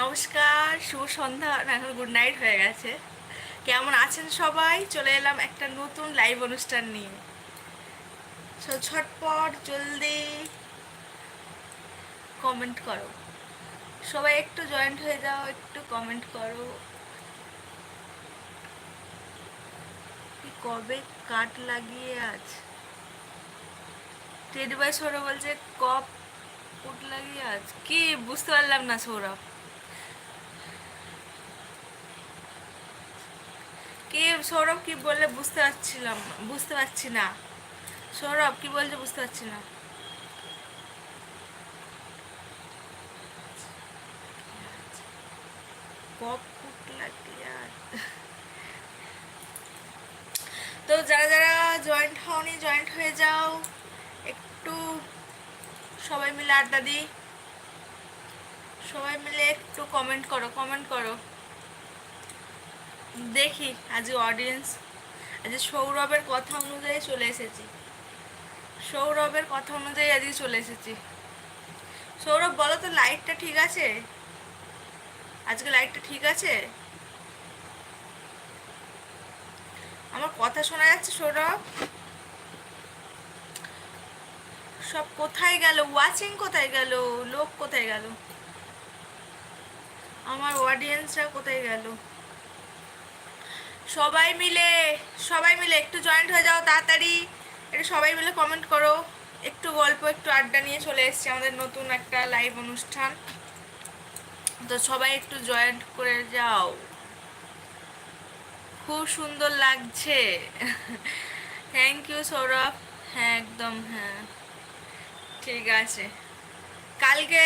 নমস্কার, শুভ সন্ধ্যা এখন good night হয়ে গেছে। কেমন আছেন সবাই? চলে এলাম একটা নতুন লাইভ অনুষ্ঠান নিয়ে। সো ঝটপট, জলদি কমেন্ট করো। সবাই একটু জয়েন্ট হয়ে যাও, একটু কমেন্ট করো। কবে কাট লাগিয়ে আজ? টেডি বাই সৌরভ বলছে, কপ কোট লাগিয়ে আজ? কি? বুঝতে পারলাম না সৌরভ। কি সৌরভ কি বললে বুঝতে পারছিলাম, বুঝতে পারছি না। সৌরভ কি বলছে বুঝতে পারছি না। তো যারা যারা জয়েন্ট হওনি জয়েন্ট হয়ে যাও। একটু সবাই মিলে আড্ডা দিই। সবাই মিলে একটু কমেন্ট করো কমেন্ট করো। দেখি, আজ অডিয়েন্স আজ সৌরভের কথা অনুযায়ী চলে এসেছি। সৌরভের কথা অনুযায়ী আজকে চলে এসেছি। সৌরভ, বলো তো লাইটটা ঠিক আছে? আজকে লাইটটা ঠিক আছে? আমার কথা শোনা যাচ্ছে, সৌরভ? সব কোথায় গেল? ওয়াচিং কোথায় গেল? লোক কোথায় গেল? আমার অডিয়েন্সরা কোথায় গেল? সবাই মিলে সবাই মিলে একটু জয়েন্ট হয়ে যাও তাড়াতাড়ি। একটু সবাই মিলে কমেন্ট করো। একটু গল্প, একটু আড্ডা নিয়ে চলে এসেছি আমাদের নতুন একটা লাইভ অনুষ্ঠান। তো সবাই একটু জয়েন্ট করে যাও। খুব সুন্দর লাগছে। Thank you Sourav. হ্যাঁ একদম হ্যাঁ। ঠিক আছে। কালকে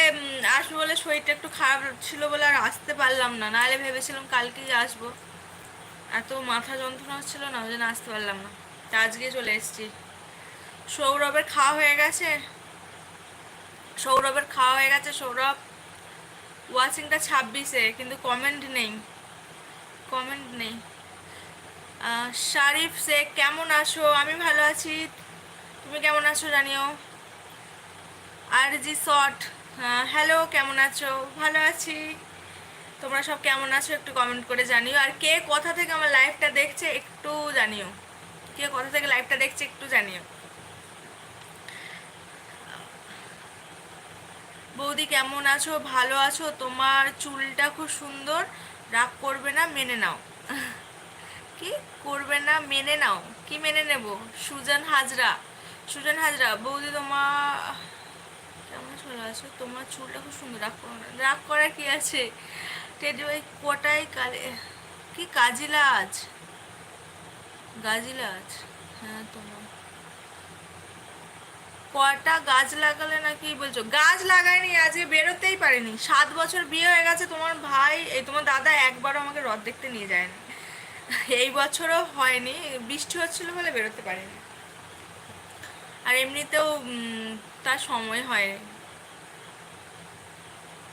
আসব বলে শরীরটা একটু খারাপ ছিল বলে আর আসতে পারলাম না। নাহলে ভেবেছিলাম কালকেই আসব। এত মাথা যন্ত্রণা হচ্ছিল না, ওই জন্য আসতে পারলাম না। তা আজকে চলে এসেছি। সৌরভের খাওয়া হয়ে গেছে? সৌরভের খাওয়া হয়ে গেছে, সৌরভ? ওয়াচিংটা ছাব্বিশে, কিন্তু কমেন্ট নেই। কমেন্ট নেই। শারিফ শেখ কেমন আছো? আমি ভালো আছি। তুমি কেমন আছো জানিও? আর জি শট হ্যালো কেমন আছো? ভালো আছি। তোমরা সব কেমন আছো একটু কমেন্ট করে জানিও। আর কে কোথা থেকে আমার লাইভটা দেখছে একটু জানিও। কে কোথা থেকে লাইভটা দেখছে একটু জানিও। বৌদি কেমন আছো? ভালো আছো? তোমার চুলটা খুব সুন্দর। রাগ করবে না, মেনে নাও। কি? করবে না, মেনে নাও। কি মেনে নেব? সুজান হাজরা। সুজান হাজরা, বৌদি তোমার কেমন চলে আছো? তোমার চুলটা খুব সুন্দর। রাগ রাগ করার কি আছে? টেডি ভাই কোটাই কালে কি কাজিলাজ গাজিলাজ হ্যাঁ তোমার। কটা গাছ লাগালে নাকি বলছো? গাছ লাগায়নি আজকে বেরোতেই পারিনি। সাত বছর বিয়ে হয়ে গেছে, তোমার ভাই, এই তোমার দাদা একবারও আমাকে রথ দেখতে নিয়ে যায়নি। এই বছরও হয়নি, বৃষ্টি হচ্ছিল বলে বেরোতে পারেনি। আর এমনিতেও তার সময় হয়নি।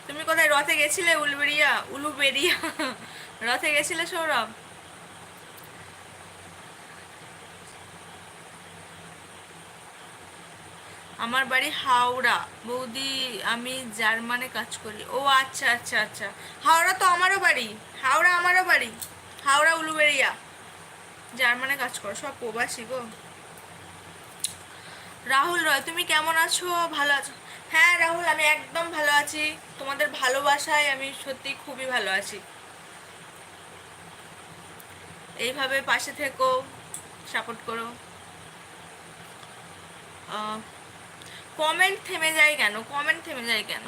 তুমি কোথায়? রথে গেছিলে উলবেরিয়া উলুবেরিয়া রথে গেছিলে সৌরভ? আমার বাড়ি হাওড়া। বৌদি, আমি জার্মানে কাজ করি। ও আচ্ছা আচ্ছা আচ্ছা। হাওড়া তো আমারও বাড়ি। হাওড়া আমারও বাড়ি। হাওড়া উলুবেরিয়া জার্মানে কাজ করো। সব প্রবাসী গো। রাহুল রয়, তুমি কেমন আছো? ভালো আছো? হ্যাঁ রাহুল, আমি একদম ভালো আছি। তোমাদের ভালোবাসায় আমি সত্যি খুবই ভালো আছি। এইভাবে পাশে থেকো সাপোর্ট করো। কমেন্ট থেমে যায় কেন? কমেন্ট থেমে যায় কেন?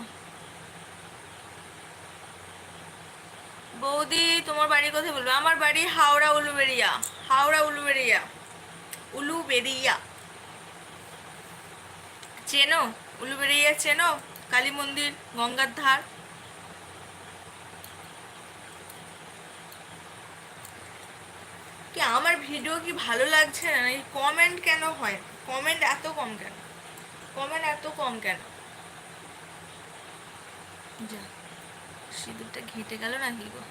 বৌদি, তোমার বাড়ি কোথায় বলব। আমার বাড়ি হাওড়া উলুবেরিয়া হাওড়া উলুবেরিয়া উলুবেরিয়া চেনো? উলুবেরিয়া চেনো কালী মন্দির, গঙ্গার ধার। কি আমার ভিডিও কি ভালো লাগছে না? এই কমেন্ট কেন হয়? কমেন্ট এত কম কেন? কমেন্ট এত কম কেন? যা, সিঁদুরটা ঘেঁটে গেল নাকি গো?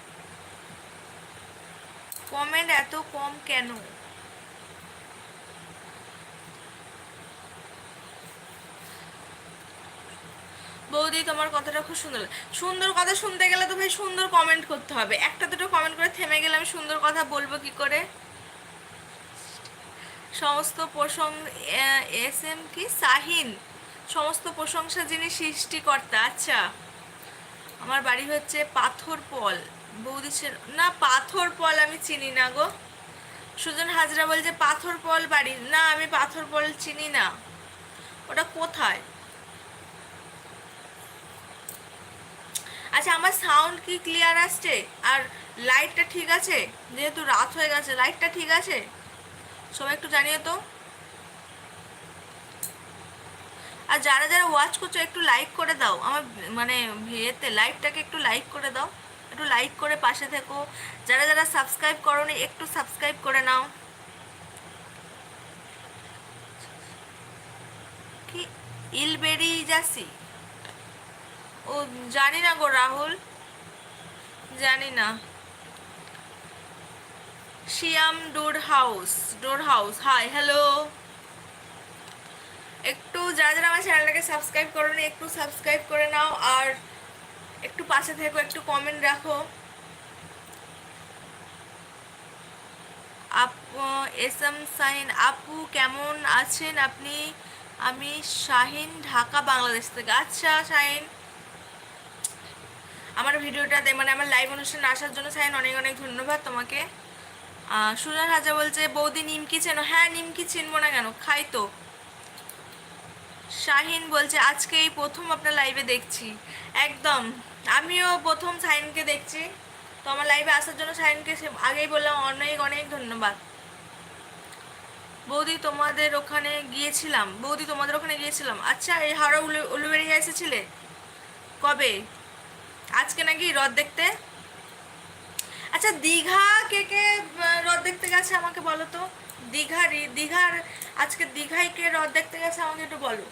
কমেন্ট এত কম কেন? বৌদি, তোমার কথাটা খুব সুন্দর। সুন্দর কথা শুনতে গেলে তো ভাই সুন্দর কমেন্ট করতে হবে। একটা দুটো কমেন্ট করে থেমে গেলে আমি সুন্দর কথা বলব কি করে? সমস্ত প্রশং এস এম কি? সাহিন সমস্ত প্রশংসা যিনি সৃষ্টিকর্তা আচ্ছা। আমার বাড়ি হচ্ছে পাথর পল বৌদি না পাথর পল আমি চিনি না গো। সুজন হাজরা বলছে পাথর পল বাড়ি। না, আমি পাথর পল চিনি না। ওটা কোথায়? আচ্ছা আমার সাউন্ড কি ক্লিয়ার আসছে? আর লাইটটা ঠিক আছে? যেহেতু রাত হয়ে গেছে লাইটটা ঠিক আছে? সবাই একটু জানিয়ে তো আর যারা যারা ওয়াচ করছ, একটু লাইক করে দাও। আমার মানে ইয়েতে লাইভটাকে একটু লাইক করে দাও। একটু লাইক করে পাশে থেকো। যারা যারা সাবস্ক্রাইব করোনি, একটু সাবস্ক্রাইব করে নাও। কি? ইলবেরি যাসি ও জানি না গো রাহুল। জানি না। Siam door house door house hi hello একটু যারা যারা আমার চ্যানেলটাকে সাবস্ক্রাইব করোনি, একটু সাবস্ক্রাইব করে নাও আর একটু পাশে থেকো, একটু কমেন্ট রাখো। আপু এস এম সাইন, আপু কেমন আছেন আপনি? আমি শাহিন, ঢাকা, বাংলাদেশ থেকে। আচ্ছা শাহিন। আমার ভিডিওটাতে মানে আমার লাইভ অনুষ্ঠানে আসার জন্য শাহিন অনেক অনেক ধন্যবাদ তোমাকে। সুজন হাজা বলছে, বৌদি, নিমকি চেনো? হ্যাঁ নিমকি চিনবো না কেন, খাই তো। শাহিন বলছে, আজকে এই প্রথম আপনার লাইভে দেখছি। একদম, আমিও প্রথম শাহিনকে দেখছি। তো আমার লাইভে আসার জন্য শাহিনকে সে- আগেই বললাম, অনেক অনেক ধন্যবাদ। বৌদি, তোমাদের ওখানে গিয়েছিলাম। বৌদি, তোমাদের ওখানে গিয়েছিলাম। আচ্ছা এই হাওড়া উলু উলুবেড়িয়া এসেছিলে? কবে? আজকে নাকি হ্রদ দেখতে? আচ্ছা দীঘা কে কে হ্রদ দেখতে গেছে আমাকে বলো তো? দীঘারই দীঘার, আজকে দীঘায় কে হ্রদ দেখতে গেছে আমাকে একটু বলো।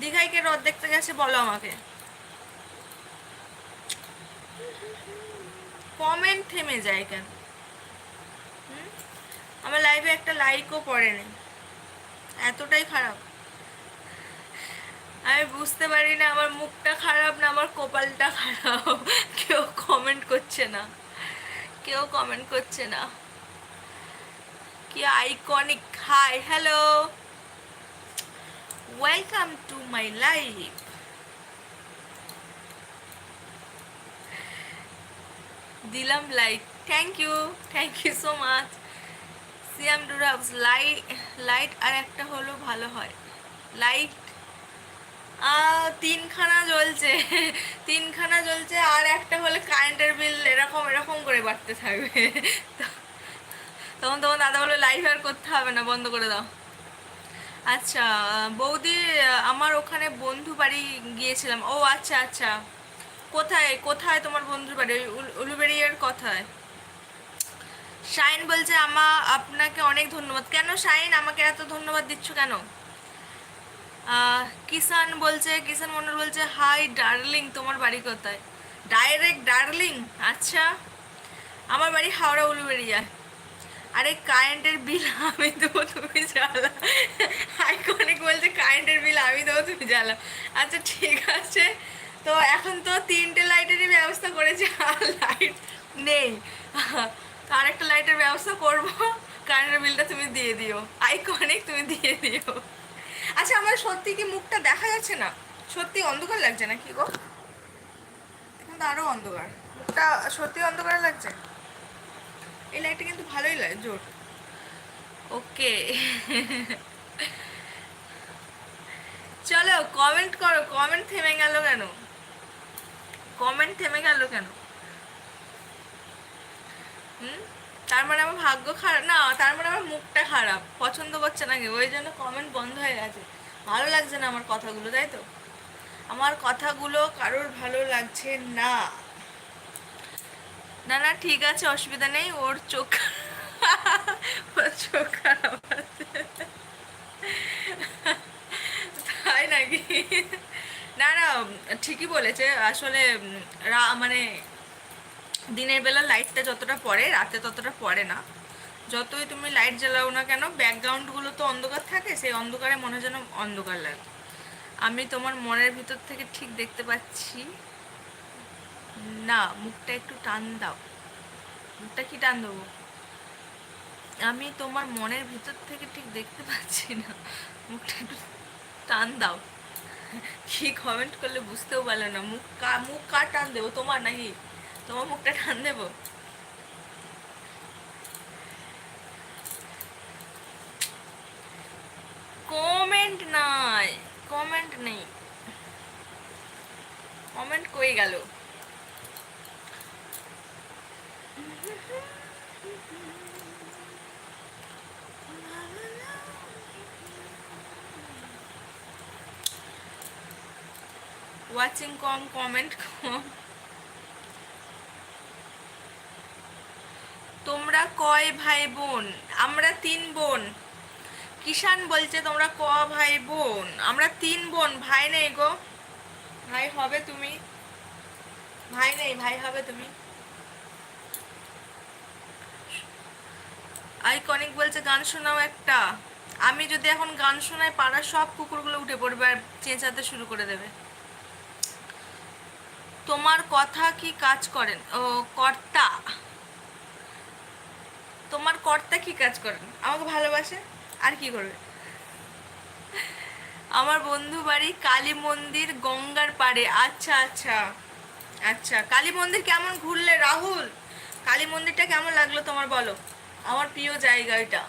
দীঘায় কে হ্রদ দেখতে গেছে বলো আমাকে। কমেন্ট থেমে যায় কেন? আমার লাইভে একটা লাইকও পড়েনি এতটাই খারাপ। আমি বুঝতে পারি না, আমার মুখটা খারাপ না, আমার কপালটা খারাপ। কেউ কমেন্ট করছে না। কেউ কমেন্ট করছে না। কি iconic hi hello welcome to my life দিলাম like thank you thank you so much Siam ডুরাবস light light আর একটা হলো ভালো হয়। লাইট তিনখানা জ্বলছে। তিনখানা জ্বলছে আর একটা হলে কারেন্টের বিল এরকম এরকম করে বাড়তে থাকবে। তখন তখন দাদা বলে লাইভ আর করতে হবে না, বন্ধ করে দাও। আচ্ছা বৌদি আমার ওখানে বন্ধু বাড়ি গিয়েছিলাম। ও আচ্ছা আচ্ছা। কোথায় কোথায় তোমার বন্ধুর বাড়ি? উলুবেড়িয়ার কোথায়। শাইন বলছে, আমা, আপনাকে অনেক ধন্যবাদ। কেন শাইন? আমাকে এত ধন্যবাদ দিচ্ছ কেন? কিষান বলছে কিষান মন্ডল বলছে হাই ডার্লিং তোমার বাড়ি কোথায়? ডাইরেক্ট ডার্লিং আচ্ছা আমার বাড়ি হাওড়া উলুবেড়িয়া আরে কারেন্টের বিল আমি দেবো, তুমি জ্বালা। আইকনিক বলছে কারেন্টের বিল আমি দেবো, তুমি জ্বালা। আচ্ছা ঠিক আছে। তো এখন তো তিনটে লাইটেরই ব্যবস্থা করেছি, আর লাইট নেই। তো আরেকটা লাইটের ব্যবস্থা করব কারেন্টের বিলটা তুমি দিয়ে দিও। আইকনিক তুমি দিয়ে দিও। আচ্ছা আমার সত্যি কি মুখটা দেখা যাচ্ছে না? সত্যি অন্ধকার লাগছে না কি গো? এখন তো আরও অন্ধকার। মুখটা সত্যি অন্ধকার লাগছে? এই লাইটটা কিন্তু ভালোই লাগে জোর। ওকে চলো কমেন্ট করো। কমেন্ট থেমে গেল কেন? কমেন্ট থেমে গেল কেন? হুম? তার মানে আমার ভাগ্য খারাপ, না, তার মানে আমার মুখটা খারাপ, পছন্দ করছে না কেউ, ওই জন্য কমেন্ট বন্ধ হয়ে গেছে। ভালো লাগছে না আমার কথাগুলো, তাই তো? আমার কথাগুলো কারোর ভালো লাগছে না। না না, ঠিক আছে, অসুবিধা নেই, ওর চোখ ওর চোখ খারাপ আছে। তাই নাকি? না না, ঠিকই বলেছে, আসলে মানে দিনের বেলা লাইটটা যতটা পড়ে, রাতে ততটা পড়ে না। যতই তুমি লাইট জ্বালাও না কেন, ব্যাকগ্রাউন্ডগুলো তো অন্ধকার থাকে, সেই অন্ধকারে মনে যেন অন্ধকার লাগে। আমি তোমার মনের ভিতর থেকে ঠিক দেখতে পাচ্ছি। না, মুখটা একটু টান দাও। মুখটা কি টান দেবো? আমি তোমার মনের ভিতর থেকে ঠিক দেখতে পাচ্ছি না। মুখটা একটু টান দাও। কি কমেন্ট করলে বুঝতেও পারলে না। মুখ কা, মুখ কার টান দেবো? তোমার নাকি? তোমার মুখটা টান দেবো? কমেন্ট নাই, কমেন্ট নেই। কমেন্ট কই গেল? ওয়াচিং কম, কমেন্ট কম। তোমরা কয় ভাই বোন? আমরা তিন বোন। কিষান বলছে, তোমরা ক ভাই বোন? আমরা তিন বোন। ভাই নেই গো। ভাই হবে তুমি। ভাই নেই, ভাই হবে তুমি। আইকনিক বলছে, গান শোনাও একটা। আমি যদি এখন গান শোনাই, পাড়ার সব কুকুরগুলো উঠে পড়বে আর চেঁচাতে শুরু করে দেবে। তোমার কথা কি কাজ করেন? ও, কর্তা। তোমার কর্তা কি কাজ করেন? আমাকে ভালোবাসে? আর কি করবে? আমার বন্ধু বাড়ি কালী মন্দির গঙ্গার পাড়ে। আচ্ছা আচ্ছা আচ্ছা। কালী মন্দির কেমন ঘুরলে, রাহুল? কালী মন্দিরটা কেমন লাগল তোমার বলো? আমার প্রিয় জায়গা এটা।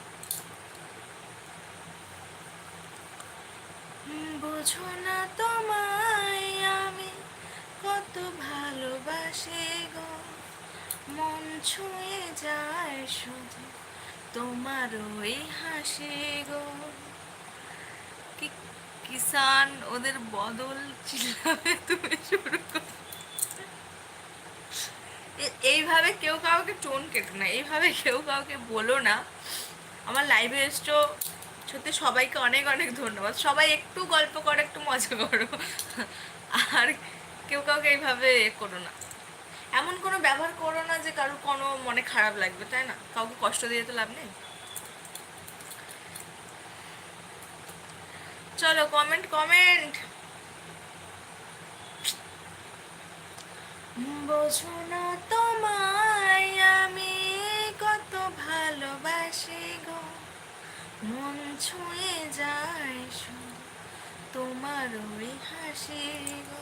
বোঝো না তোমায় আমি কত ভালোবাসি গো। মন ছুঁয়ে যায় শুধু তোমার ওই হাসি গো। কিষান ওদের বদল চিল্লাবে তুমি শুরু এইভাবে কেউ কাউকে টোন কেটো না, এইভাবে কেউ কাউকে বলো না। আমার লাইভে এসছো, সত্যি সবাইকে অনেক অনেক ধন্যবাদ। সবাই একটু গল্প করো, একটু মজা করো। আর কেউ কাউকে এইভাবে করো না। এমন কোনো ব্যবহার করো না যে কারোর কোনো মনে খারাপ লাগবে, তাই না? কাউকে কষ্ট দিয়ে তো লাভ নেই। চলো কমেন্ট কমেন্ট বোঝো না তোমায় আমি কত ভালোবাসি গো। মন ছুঁয়ে যায় তোমার ওই হাসি গো।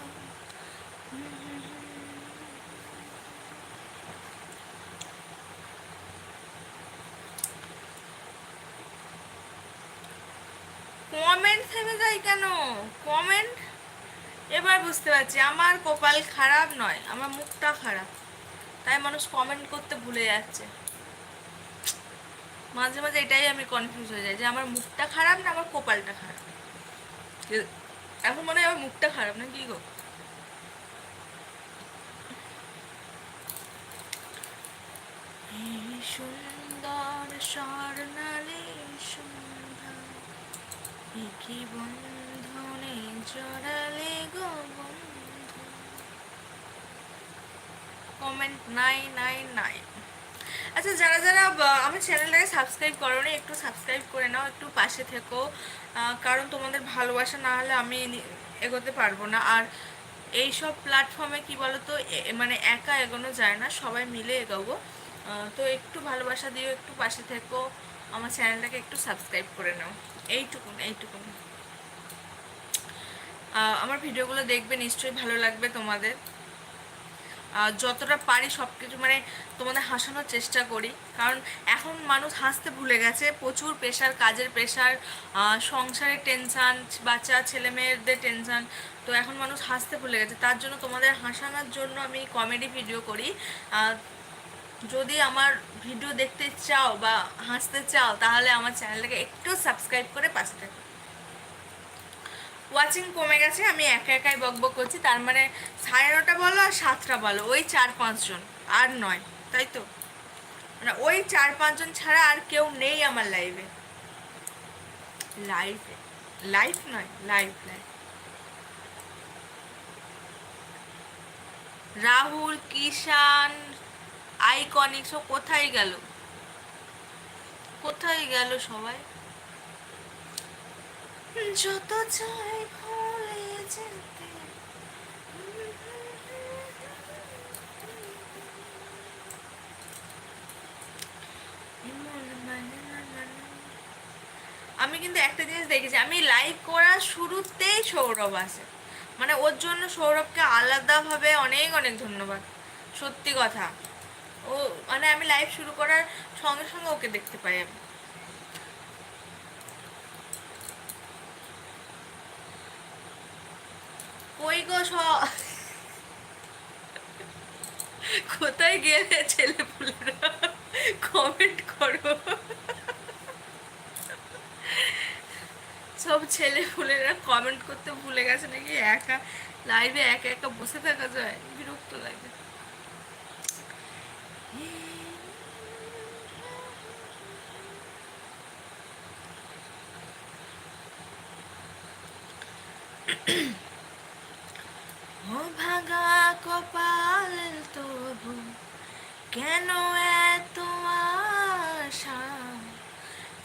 কমেন্ট থেমে যায় কেন? কমেন্ট এবার বুঝতে পারছি, আমার কপাল খারাপ নয়, আমার মুখটা খারাপ। তাই মানুষ কমেন্ট করতে ভুলে যাচ্ছে। মাঝে মাঝে এটাই আমি কনফিউজ হয়ে যাই, যে আমার মুখটা খারাপ না, আমার কপালটা খারাপ। এখন মনে হয় আমার মুখটা খারাপ না, কি গো? সুন্দর স্বর্ণালী সন্ধ্যা কি বন্ধনে জড়ালে গো বন্ধু? কমেন্ট নাই নাই নাই আচ্ছা যারা যারা আমার চ্যানেলটাকে সাবস্ক্রাইব করোনি, একটু সাবস্ক্রাইব করে নাও, একটু পাশে থেকো। কারণ তোমাদের ভালোবাসা না হলে আমি এগোতে পারব না। আর এই সব প্ল্যাটফর্মে কি বলতো, এ- মানে একা এগোনো যায় না, সবাই মিলে এগোবো। তো একটু ভালোবাসা দিও, একটু পাশে থেকো। আমার চ্যানেলটাকে একটু সাবস্ক্রাইব করে নাও। এইটুকুন এইটুকুন আমার ভিডিওগুলো দেখবে, নিশ্চয়ই ভালো লাগবে তোমাদের। যতটা পারি সব কিছু মানে তোমাদের হাসানোর চেষ্টা করি। কারণ এখন মানুষ হাসতে ভুলে গেছে, প্রচুর প্রেশার কাজের প্রেশার সংসারের টেনশান বাচ্চা ছেলে মেয়েদের টেনশান তো এখন মানুষ হাসতে ভুলে গেছে। তার জন্য তোমাদের হাসানোর জন্য আমি কমেডি ভিডিও করি। যদি আমার ভিডিও দেখতে চাও বা হাসতে চাও, তাহলে আমার চ্যানেলটাকে একটু সাবস্ক্রাইব করে পাশে থাকো। ওয়াচিং কমে গেছে, আমি একা একাই বকবক করছি। তার মানে সাড়ে নটা বলো আর সাতটা বলো, ওই চার পাঁচজন আর নয়, তাই তো? মানে ওই চার পাঁচজন ছাড়া আর কেউ নেই আমার লাইভে লাইভে লাইভ নয় live live Rahul, Kishan iconic সব কোথায় গেল? কোথায় গেল সবাই? যত চাই ভুলে যেতে। আমি কিন্তু একটা জিনিস দেখেছি আমি লাইভ করার শুরুতেই সৌরভ আছে মানে ওর জন্য সৌরভকে আলাদাভাবে অনেক অনেক ধন্যবাদ। সত্যি কথা। ও মানে আমি লাইভ শুরু করার সঙ্গে সঙ্গে ওকে দেখতে পাই আমি। কই গো স? কোথায় গেলে ছেলে কমেন্ট করো। সব ছেলে পুলেরা কমেন্ট করতে ভুলে গেছে নাকি? একা লাইভে একা একা বসে থাকা যায়? বিরক্ত লাগে। ও ভাগা কপাল তবু কেন এত আশা?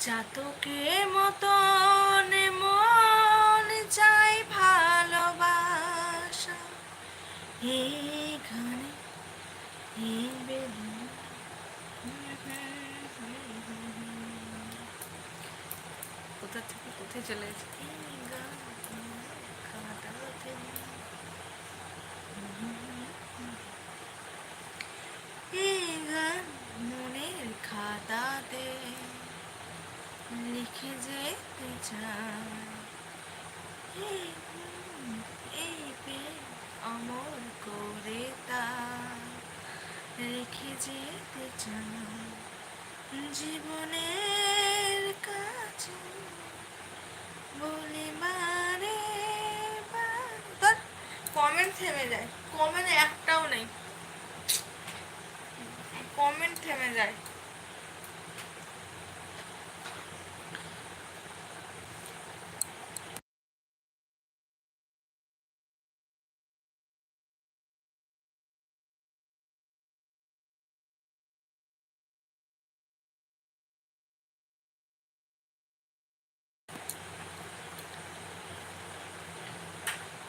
চাতকের মতন মন চাই ভালোবাসা। এই কোথা থেকে কোথায় চলে গেছে এই গান কাটাতে এই গান মনের খাতাতে লিখে যেতে চাই। এই প্রেম অমর করে তা রেখে যেতে চাই। জীবনের কাছে বলি বারে তোর কমেন্ট থেমে যায়। কমেন্ট একটাও নেই। কমেন্ট থেমে যায়।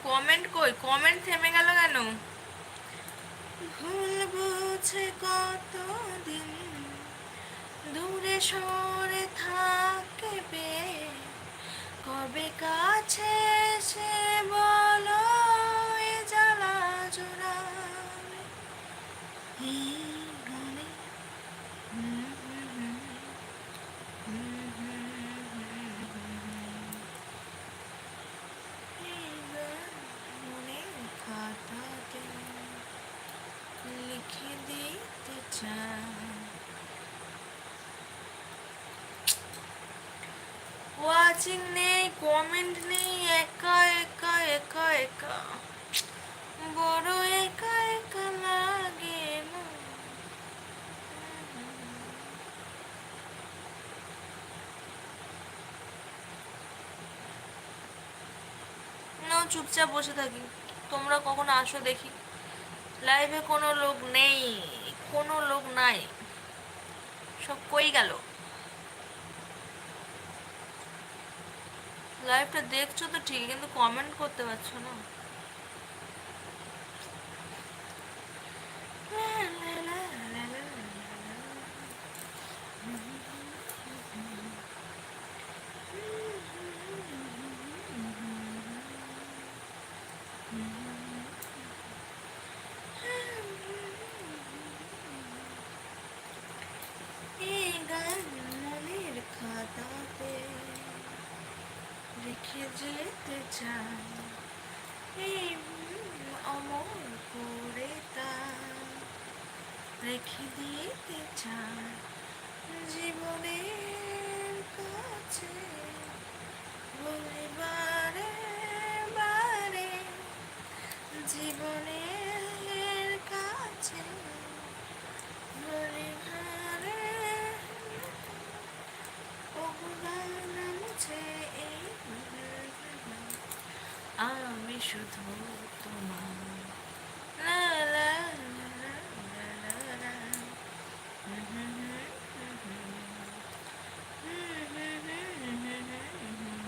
কমেন্ট কই? কমেন্ট থেমে গেল কেন? ভুল বুঝে কতদিন দূরে সরে থাকবে? কবে কাছে সে বলো জ্বালা জোড়াবে এই গানে হুম হুম হুম হুম হুম হুম হুম এই গান মনের খাতাতে লিখে দিতে চাই ওয়াচিং নেই কমেন্ট নেই, একা একা একা একা। বড় একা একা লাগে চুপচাপ বসে থাকি। তোমরা কখনো আসো দেখি। লাইভে কোনো লোক নেই, কোনো লোক নাই। সব কই গেল? লাইভটা দেখছ তো ঠিক কিন্তু কমেন্ট করতে পারছ না। এই গান মনের খাতাতে রেখে যেতে চাই এই অমর করে তা রেখে দিতে চাই জীবনের কাছে বলে বারে বারে জীবনের কাছে বলে বারে আমি শুধু তোমার লা লা লা লা লা লা লা। হুম হুম হুম হুম হুম। হুম হুম হুম হুম হুম হুম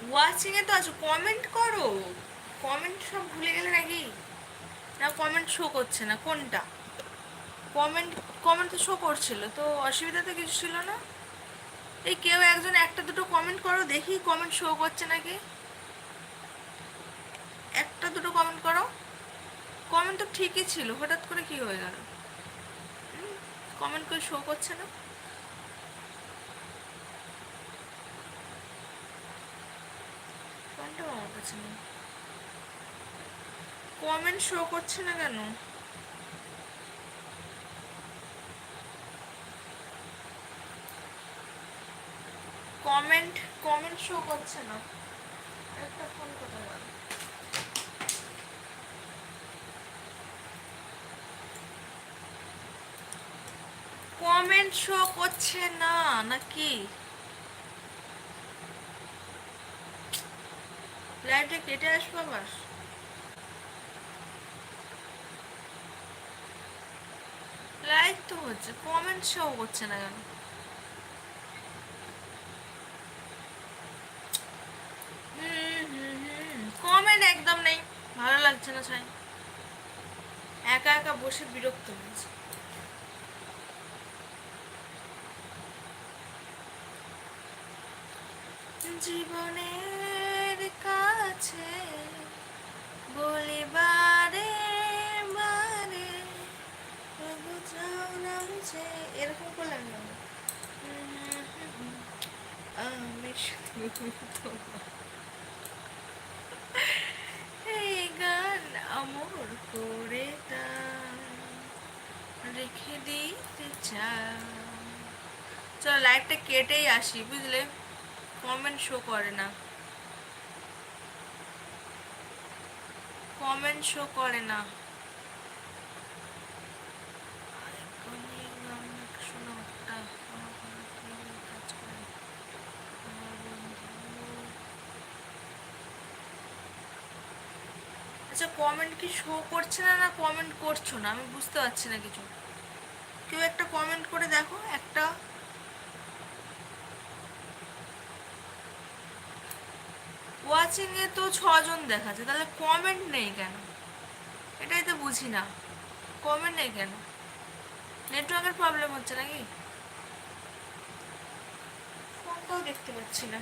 হুম। ওয়াচিং এ তো আছো কমেন্ট করো। কমেন্ট সব ভুলে গেলে নাকি? না কমেন্ট শো করছে না, কোনটা? কমেন্ট কমেন্ট তো শো করছিল, তো অসুবিধা তো কিছু ছিল না। এই কেউ একজন একটা দুটো কমেন্ট করো, দেখি কমেন্ট শো করছে নাকি। একটা দুটো কমেন্ট করো। কমেন্ট তো ঠিকই ছিল, হঠাৎ করে কি হয়ে গেল? কমেন্ট করে শো করছে না? কোনটা আমার কাছে নেই কমেন্ট শো করছে না কেন? কমেন্ট কমেন্ট শো করছে না। একটা ফোন কোথায় গেল? কমেন্ট শো করছে না, নাকি? লাইভটা কেটে আসব আবার? লাইভ তো হচ্ছে কমেন্ট শো করছে না কেন? কমেন্ট একদম নেই, ভালো লাগছে না ছাই। একা একা বসে বিরক্ত হয়েছে। জীবনের কাছে বলিবারে বারে তবু চাও না বুঝে এরকম করলাম না। আমি শুধু এই গান আমর করে দাও, রেখে দিতে চাও। চলো লাইভটা কেটেই আসি বুঝলে? কমেন্ট শো করে না। কমেন্ট শো করে না। আচ্ছা কমেন্ট কি শো করছে না না কমেন্ট করছ না আমি বুঝতে পারছি না কিছু কেউ একটা কমেন্ট করে দেখো, একটা ওয়াচিং এ তো ছজন দেখাচ্ছে, তাহলে কমেন্ট নেই কেন? এটাই তো বুঝি না। কমেন্ট নেই কেন? নেটওয়ার্কের প্রবলেম হচ্ছে নাকি? ফোনটাও দেখতে পাচ্ছি না।